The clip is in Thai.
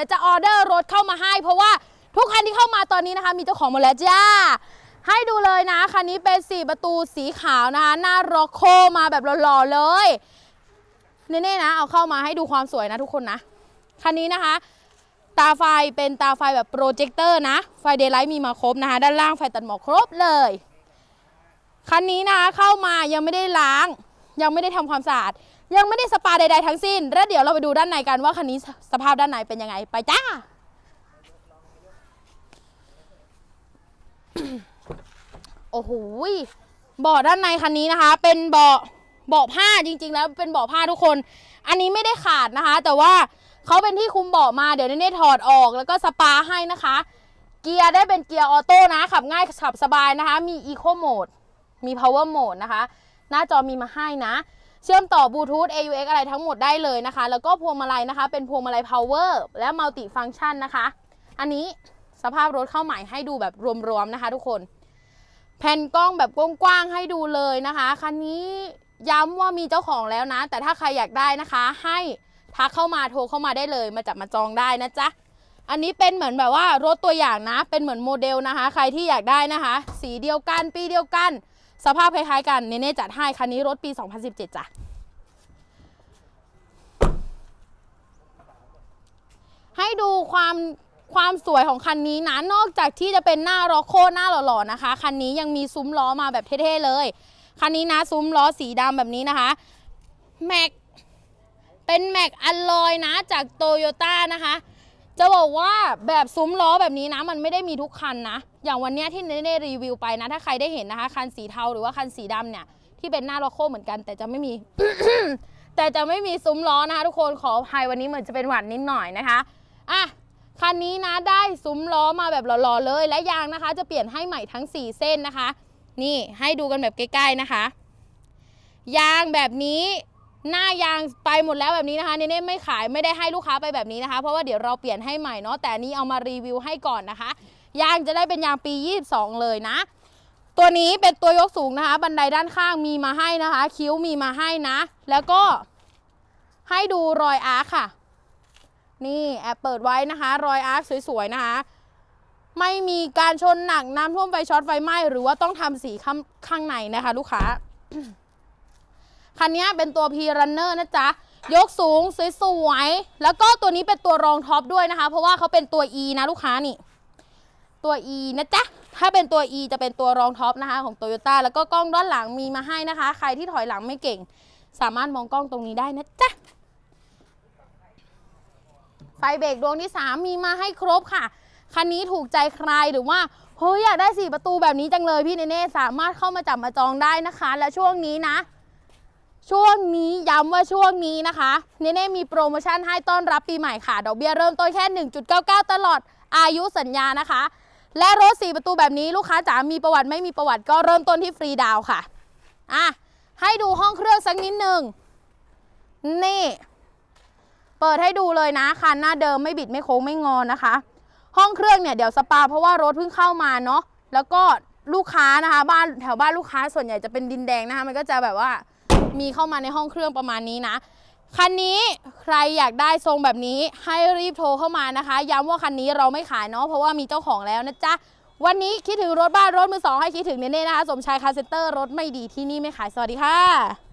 ดี๋ยวจะออเดอร์รถเข้ามาให้ เพราะว่าทุกคันที่เข้ามาตอนนี้นะคะมีเจ้าของหมดแล้วจ้า ให้ดูเลยนะคันนี้เป็น 4 ประตูสีขาวนะคะหน้าร็อกโคมาแบบหล่อๆเลยเน่ๆนะ เอาเข้ามาให้ดูความสวยนะทุกคนนะคันนี้นะคะ ตาไฟเป็นตาไฟแบบโปรเจคเตอร์นะ ไฟเดย์ไลท์มีมาครบนะคะ ด้านล่างไฟตัดหมอกครบเลยคันนี้นะคะเข้ามายังไม่ได้ล้าง ยังไม่ได้ทำความสะอาด ยังไม่ได้สปาใดๆทั้งสิ้น แล้วเดี๋ยวเราไปดูด้านในกันว่าคันนี้สภาพด้านในเป็นยังไง ไปจ้า โอ้โหเบาะด้านในคันนี้นะคะ เป็นเบาะเบาะผ้าจริง ๆ แล้วเป็นเบาะผ้าทุกคน อันนี้ไม่ได้ขาดนะคะ แต่ว่าเขาเป็นที่คุมเบาะมาเดี๋ยวเน่ๆถอดออกแล้วก็สปาให้นะคะ เกียร์ได้เป็นเกียร์ออโต้นะ ขับง่ายขับสบายนะคะ มี Eco Mode มี Power Mode นะคะ หน้าจอมีมาให้นะ เชื่อมต่อบลูทูธ AUX อะไรทั้งหมดได้เลยนะคะ แล้วก็พวงมาลัยนะคะ เป็นพวงมาลัย Power และ Multi Function นะคะ อันนี้สภาพรถเข้าใหม่ให้ดูแบบรวมๆนะคะ ทุกคน แผ่นกล้องแบบกว้างๆให้ดูเลยนะคะ คันนี้ย้ำว่ามีเจ้าของแล้วนะ แต่ถ้าใครอยากได้นะคะ ให้ทักเข้ามาโทรเข้ามาได้เลย มาจับมาจองได้นะจ๊ะ อันนี้เป็นเหมือนแบบว่ารถตัวอย่างนะ เป็นเหมือนโมเดลนะคะ ใครที่อยากได้นะคะ สีเดียวกัน ปีเดียวกัน สภาพคล้ายๆกันเนเน่จัดให้คันนี้รถปี 2017 จ้ะให้ดูความความสวยของคันนี้นะนอกจากที่จะเป็นหน้าร็อกโคหน้าหล่อๆนะคะ คันนี้ยังมีซุ้มล้อมาแบบเท่ๆเลย คันนี้นะซุ้มล้อสีดำแบบนี้นะคะแม็กเป็นแม็กอัลลอยนะจากโตโยต้านะคะ จะบอกว่าแบบซุ้มล้อแบบนี้นะมันไม่ได้มีทุกคันนะ อย่างวันนี้ที่เนเน่รีวิวไปนะ ถ้าใครได้เห็นนะคะ คันสีเทาหรือว่าคันสีดำเนี่ย ที่เป็นหน้าโลโก้เหมือนกัน แต่จะไม่มี แต่จะไม่มีซุ้มล้อนะคะทุกคนขออภัยวันนี้เหมือนจะเป็นหวัดนิดหน่อยนะคะอะคันนี้นะได้ซุ้มล้อมาแบบหล่อๆเลย และยางนะคะ จะเปลี่ยนให้ใหม่ทั้ง 4 เส้นนะคะ นี่ให้ดูกันแบบใกล้ๆนะคะ ยางแบบนี้ หน้ายางไปหมดแล้วแบบนี้นะคะเนเน่ไม่ขายไม่ได้ให้ลูกค้าไปแบบนี้นะคะ เพราะว่าเดี๋ยวเราเปลี่ยนให้ใหม่เนาะแต่นี้เอามารีวิวให้ก่อนนะคะ ยางจะได้เป็นยางปี 22 เลยนะ ตัวนี้เป็นตัวยกสูงนะคะ บันไดด้านข้างมีมาให้นะคะ คิ้วมีมาให้นะ แล้วก็ให้ดูรอยอาร์คค่ะ นี่แอบเปิดไว้นะคะ รอยอาร์คสวยๆนะคะไม่มีการชนหนักน้ำท่วมไฟช็อตไฟไหม้หรือว่าต้องทำสีข้างข้างในนะคะ ลูกค้า คันนี้เป็นตัว P Runner นะจ๊ะ ยกสูงสวยๆ แล้วก็ตัวนี้เป็นตัวรองท็อปด้วยนะคะ เพราะว่าเขาเป็นตัว E นะลูกค้านี่ ตัว E นะจ๊ะ ถ้าเป็นตัว E จะเป็นตัวรองท็อปนะคะของ Toyota แล้วก็กล้องด้านหลังมีมาให้นะคะ ใครที่ถอยหลังไม่เก่ง สามารถมองกล้องตรงนี้ได้นะจ๊ะ ไฟเบรกดวงที่ 3 มีมาให้ครบค่ะ คันนี้ถูกใจใครหรือว่าเฮ้ยอยากได้ 4 ประตูแบบนี้จังเลยพี่เนเน่สามารถเข้ามาจับมาจองได้นะคะ และช่วงนี้นะ ช่วงนี้ย้ำว่าช่วงนี้นะคะเนเน่มีโปรโมชั่นให้ต้อนรับปีใหม่ค่ะดอกเบี้ยเริ่มต้นแค่ 1.99 ตลอดอายุสัญญานะคะ และรถ 4 ประตูแบบนี้ลูกค้าจ๋ามีประวัติไม่มีประวัติก็เริ่มต้นที่ฟรีดาวค่ะอะ ให้ดูห้องเครื่องสักนิดหนึ่งนี่ เปิดให้ดูเลยนะคันหน้าเดิมไม่บิดไม่โค้งไม่งอนะคะ ห้องเครื่องเนี่ยเดี๋ยวสปาเพราะว่ารถเพิ่งเข้ามาเนาะแล้วก็ลูกค้านะคะ บ้านแถวบ้านลูกค้าส่วนใหญ่จะเป็นดินแดงนะคะ มันก็จะแบบว่า มีเข้ามาในห้องเครื่องประมาณนี้นะ คันนี้ใครอยากได้ทรงแบบนี้ให้รีบโทรเข้ามานะคะ ย้ำว่าคันนี้เราไม่ขายเนาะเพราะว่ามีเจ้าของแล้วนะจ๊ะวันนี้คิดถึงรถบ้านรถมือสองให้คิดถึงเน่ๆนะคะ สมชายคาเซนเตอร์รถไม่ดีที่นี่ไม่ขายสวัสดีค่ะ